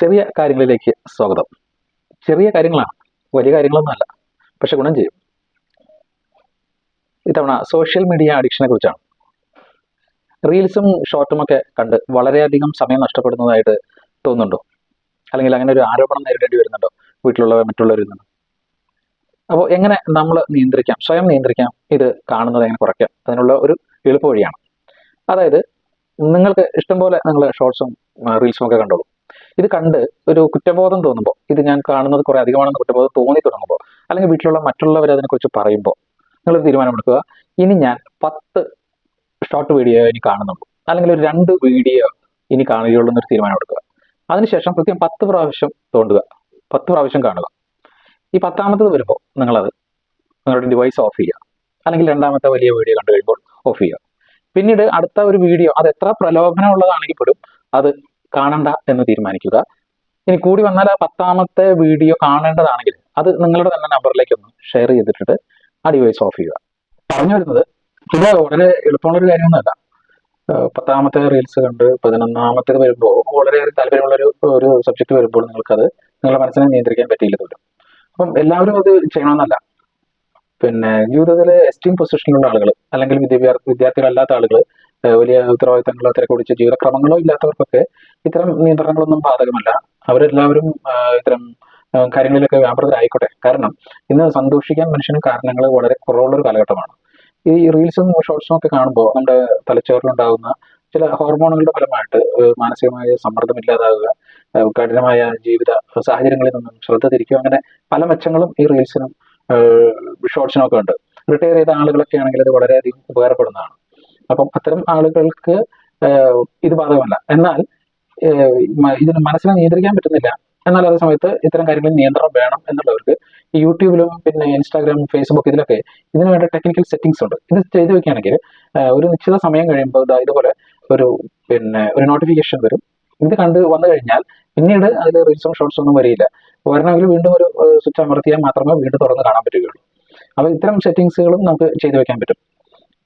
ചെറിയ കാര്യങ്ങളിലേക്ക് സ്വാഗതം. ചെറിയ കാര്യങ്ങളാണ് വലിയ കാര്യങ്ങളൊന്നുമല്ല പക്ഷെ ഗുണം ചെയ്യും. ഇത്തവണ സോഷ്യൽ മീഡിയ അഡിക്ഷനെ കുറിച്ചാണ്. റീൽസും ഷോർട്ടും ഒക്കെ കണ്ട് വളരെയധികം സമയം നഷ്ടപ്പെടുന്നതായിട്ട് തോന്നുന്നുണ്ടോ? അല്ലെങ്കിൽ അങ്ങനെ ഒരു ആരോപണം നേരിടേണ്ടി വരുന്നുണ്ടോ? വീട്ടിലുള്ളവർ മറ്റുള്ളവരിൽ നിന്ന്. അപ്പോൾ എങ്ങനെ നമ്മൾ നിയന്ത്രിക്കാം? സ്വയം നിയന്ത്രിക്കാം. ഇത് കാണുന്നത് എങ്ങനെ കുറയ്ക്കാം? അതിനുള്ള ഒരു എളുപ്പ വഴിയാണ് അതായത് നിങ്ങൾക്ക് ഇഷ്ടംപോലെ നിങ്ങൾ ഷോർട്സും റീൽസും ഒക്കെ കണ്ടോളൂ. ഇത് കണ്ട് ഒരു കുറ്റബോധം തോന്നുമ്പോൾ ഇത് ഞാൻ കാണുന്നത് കുറെ അധികമാണെന്ന് കുറ്റബോധം തോന്നി തുടങ്ങുമ്പോൾ അല്ലെങ്കിൽ വീട്ടിലുള്ള മറ്റുള്ളവർ അതിനെക്കുറിച്ച് പറയുമ്പോൾ നിങ്ങളൊരു തീരുമാനമെടുക്കുക. ഇനി ഞാൻ പത്ത് ഷോർട്ട് വീഡിയോ ഇനി കാണുന്നുള്ളൂ. അല്ലെങ്കിൽ ഒരു രണ്ട് വീഡിയോ ഇനി കാണുകയുള്ളൂ എന്നൊരു തീരുമാനമെടുക്കുക. അതിനുശേഷം കൃത്യം പത്ത് പ്രാവശ്യം തോണ്ടുക. പത്ത് പ്രാവശ്യം കാണുക. ഈ പത്താമത്തത് വരുമ്പോൾ നിങ്ങളത് നിങ്ങളുടെ ഡിവൈസ് ഓഫ് ചെയ്യുക. അല്ലെങ്കിൽ രണ്ടാമത്തെ വലിയ വീഡിയോ കണ്ടു കഴിയുമ്പോൾ ഓഫ് ചെയ്യുക. പിന്നീട് അടുത്ത ഒരു വീഡിയോ അത് എത്ര പ്രലോഭനമുള്ളതാണെങ്കിൽ പോലും അത് കാണണ്ട എന്ന് തീരുമാനിക്കുക. ഇനി കൂടി വന്നാൽ ആ പത്താമത്തെ വീഡിയോ കാണേണ്ടതാണെങ്കിൽ അത് നിങ്ങളുടെ തന്നെ നമ്പറിലേക്ക് ഒന്ന് ഷെയർ ചെയ്തിട്ടിട്ട് ആ ഡിവൈസ് ഓഫ് ചെയ്യുക. പറഞ്ഞു വരുന്നത് ഇത് വളരെ എളുപ്പമുള്ളൊരു കാര്യമൊന്നുമല്ല. പത്താമത്തെ റീൽസ് കണ്ട് പതിനൊന്നാമത്തേത് വരുമ്പോൾ വളരെയേറെ താല്പര്യമുള്ള ഒരു ഒരു സബ്ജക്ട് വരുമ്പോൾ നിങ്ങൾക്കത് നിങ്ങളുടെ മനസ്സിനെ നിയന്ത്രിക്കാൻ പറ്റിയില്ല തോന്നും അപ്പം എല്ലാവരും അത് ചെയ്യണമെന്നല്ല. പിന്നെ ജീവിതത്തിലെ എസ്റ്റീം പൊസിഷനിലുള്ള ആളുകൾ അല്ലെങ്കിൽ വിദ്യാഭ്യാസ വിദ്യാർത്ഥികളല്ലാത്ത ആളുകൾ വലിയ ഉത്തരവാദിത്തങ്ങളോ തിരക്ക് പിടിച്ച ജീവിതക്രമങ്ങളോ ഇല്ലാത്തവർക്കൊക്കെ ഇത്തരം നിയന്ത്രണങ്ങളൊന്നും ബാധകമല്ല. അവരെല്ലാവരും ഇത്തരം കാര്യങ്ങളിലൊക്കെ വ്യാപൃതരായിക്കോട്ടെ. കാരണം ഇന്ന് സന്തോഷിക്കാൻ മനുഷ്യന് കാരണങ്ങൾ വളരെ കുറവുള്ള ഒരു കാലഘട്ടമാണ്. ഈ റീൽസും ഷോർട്സും ഒക്കെ കാണുമ്പോൾ നമ്മുടെ തലച്ചോറിലുണ്ടാകുന്ന ചില ഹോർമോണുകളുടെ ഫലമായിട്ട് മാനസികമായ സമ്മർദ്ദം ഇല്ലാതാകുക കഠിനമായ ജീവിത സാഹചര്യങ്ങളിൽ നിന്നും ശ്രദ്ധ തിരിക്കുക അങ്ങനെ പല മെച്ചങ്ങളും ഈ റീൽസിനും ഷോർട്സിനും ഒക്കെ ഉണ്ട്. റിട്ടയർ ചെയ്ത ആളുകളൊക്കെ ആണെങ്കിൽ അത് വളരെയധികം ഉപകാരപ്പെടുന്നതാണ്. അപ്പം അത്തരം ആളുകൾക്ക് ഇത് ബാധകമല്ല. എന്നാൽ ഇതിന് മനസ്സിനെ നിയന്ത്രിക്കാൻ പറ്റുന്നില്ല. എന്നാൽ അതേ സമയത്ത് ഇത്തരം കാര്യങ്ങളിൽ നിയന്ത്രണം വേണം എന്നുള്ളവർക്ക് യൂട്യൂബിലും പിന്നെ ഇൻസ്റ്റാഗ്രാം ഫേസ്ബുക്ക് ഇതിലൊക്കെ ഇതിനു വേണ്ട ടെക്നിക്കൽ സെറ്റിംഗ്സ് ഉണ്ട്. ഇത് ചെയ്തു വെക്കുകയാണെങ്കിൽ ഒരു നിശ്ചിത സമയം കഴിയുമ്പോൾ ഇതുപോലെ ഒരു പിന്നെ ഒരു നോട്ടിഫിക്കേഷൻ വരും. ഇത് കണ്ട് വന്നു കഴിഞ്ഞാൽ പിന്നീട് അതിൽ റീൽസും ഷോർട്സ് ഒന്നും വരില്ല. വരണമെങ്കിൽ വീണ്ടും ഒരു സ്വിച്ച് അമർത്തിയാൽ മാത്രമേ വീണ്ടും തുറന്ന് കാണാൻ പറ്റുകയുള്ളൂ. അപ്പോൾ ഇത്തരം സെറ്റിങ്സുകളും നമുക്ക് ചെയ്തു വെക്കാൻ പറ്റും.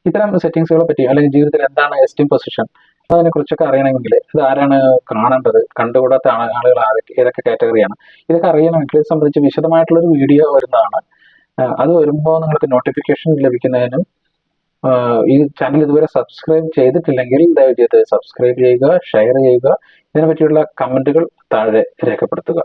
ഇത്തരം സെറ്റിങ്സുകളെ പറ്റി അല്ലെങ്കിൽ ജീവിതത്തിൽ എന്താണ് എസ്റ്റീം പൊസിഷൻ അതിനെ കുറിച്ചൊക്കെ അറിയണമെങ്കിൽ ഇത് ആരാണ് കാണേണ്ടത് കണ്ടുകൂടാത്ത ആള്- ആളുകൾ ആരൊക്കെ ഏതൊക്കെ കാറ്റഗറിയാണ് ഇതൊക്കെ അറിയണമെങ്കിൽ ഇത് സംബന്ധിച്ച് വിശദമായിട്ടുള്ളൊരു വീഡിയോ വരുന്നതാണ്. അത് വരുമ്പോൾ നിങ്ങൾക്ക് നോട്ടിഫിക്കേഷൻ ലഭിക്കുന്നതിനും ഈ ചാനൽ ഇതുവരെ സബ്സ്ക്രൈബ് ചെയ്തിട്ടില്ലെങ്കിൽ ദയവ് ചെയ്ത് സബ്സ്ക്രൈബ് ചെയ്യുക ഷെയർ ചെയ്യുക. ഇതിനെ പറ്റിയുള്ള കമന്റുകൾ താഴെ രേഖപ്പെടുത്തുക.